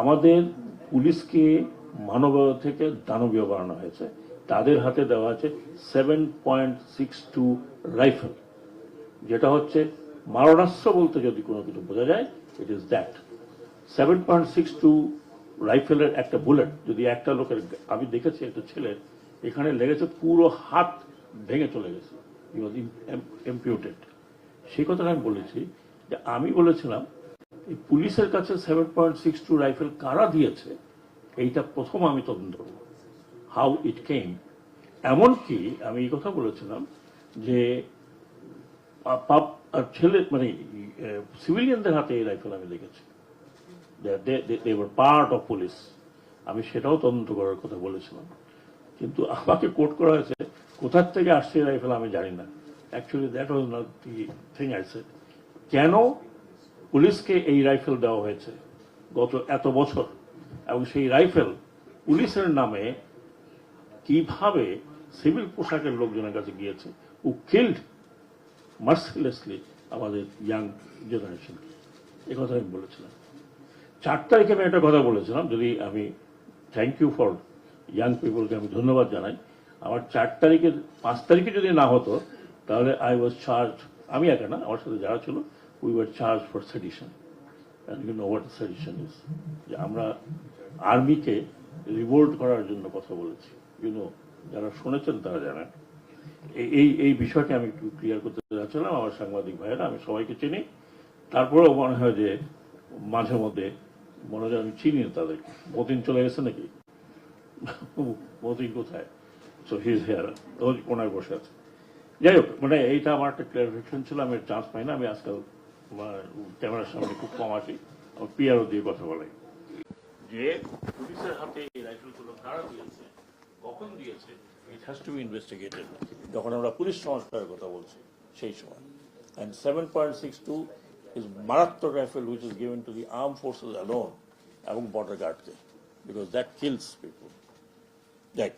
আমাদের পুলিশকে মানবীয় থেকে দানবীয় বানানো হয়েছে। তাদের হাতে দেওয়া আছে seven point six two rifle যেটা হচ্ছে মারণাস্ত্র বলতে যদি কোনো কিছু বোঝা যায় it is that seven point six two রাইফেলের একটা বুলেট যদি একটা লোকের, আমি দেখেছি একটা ছেলের এখানে লেগেছে পুরো হাত ভেঙে চলে গেছে। ই ওয়াজ এমপিউটেড সেই কথাটা আমি বলেছি যে, আমি বলেছিলাম এই পুলিশের কাছে seven point six two rifle কারা দিয়েছে, এইটা প্রথম আমি তদন্ত করব। হাউ ইট কেম এমনকি আমি এই কথা বলেছিলাম যে পাপ- আর ছেলে মানে সিভিলিয়ানদের হাতে এই রাইফেল আমি দেখেছি। দে পার্ট অফ পুলিশ আমি সেটাও তদন্ত করার কথা বলেছিলাম। কিন্তু আমাকে কোর্ট করা হয়েছে, কোথার থেকে আসছে এই রাইফেল আমি জানি না। Actually that was not the thing I said কেন পুলিশকে এই রাইফেল দেওয়া হয়েছে গত এত বছর। এবং সেই রাইফেল পুলিশের নামে কীভাবে সিভিল পোশাকের লোকজনের কাছে গিয়েছে ও কিল্ড মার্সিলেসলি আমাদের ইয়াং জেনারেশনকে এ কথা আমি বলেছিলাম। চার তারিখে আমি একটা কথা বলেছিলাম, যদি আমি থ্যাংক ইউ ফর ইয়াং পিপলকে আমি ধন্যবাদ জানাই। আমার চার তারিখে পাঁচ তারিখে যদি না হতো, তাহলে আই ওয়াজ চার্জ আমি একা না, আমার সাথে যারা ছিল we were charged for sedition and you know what sedition is যে আমরা আর্মিকে রিভোল্ট করার জন্য কথা বলেছি। ইউ নো যারা শুনেছেন তারা জানেন। এই- এই বিষয়টি আমি একটু ক্লিয়ার করতে চাচ্ছিলাম আমার সাংবাদিক ভাইয়েরা, আমি সবাইকে চিনি। তারপরেও মনে হয় যে মাঝে মধ্যে মনে হয় আমি চিনি না তাদেরকে মতিন চলে গেছে নাকি? মতিন কোথায়? সো হিজ হেয়ার কোনায় বসে আছে। যাই হোক মানে এইটা আমার একটা ক্লারিফিকেশন ছিল, আমি চান্স পাই না আমি আজকাল ক্যামেরার সামনে খুব কম আসি আমার পিআরও দিয়ে কথা বলাই যে পুলিশের হাতে এই রাইফেলগুলো কারা দিয়েছে, কখন দিয়েছে it has to be investigated যখন আমরা পুলিশ সংস্কারের কথা বলছি, সেই সময়। And seven point six two is মারাত্মক rifle which is given to the arm forces alone এবং বর্ডার গার্ডকে বিকজ দ্যাট কিলস পিপুল দেখ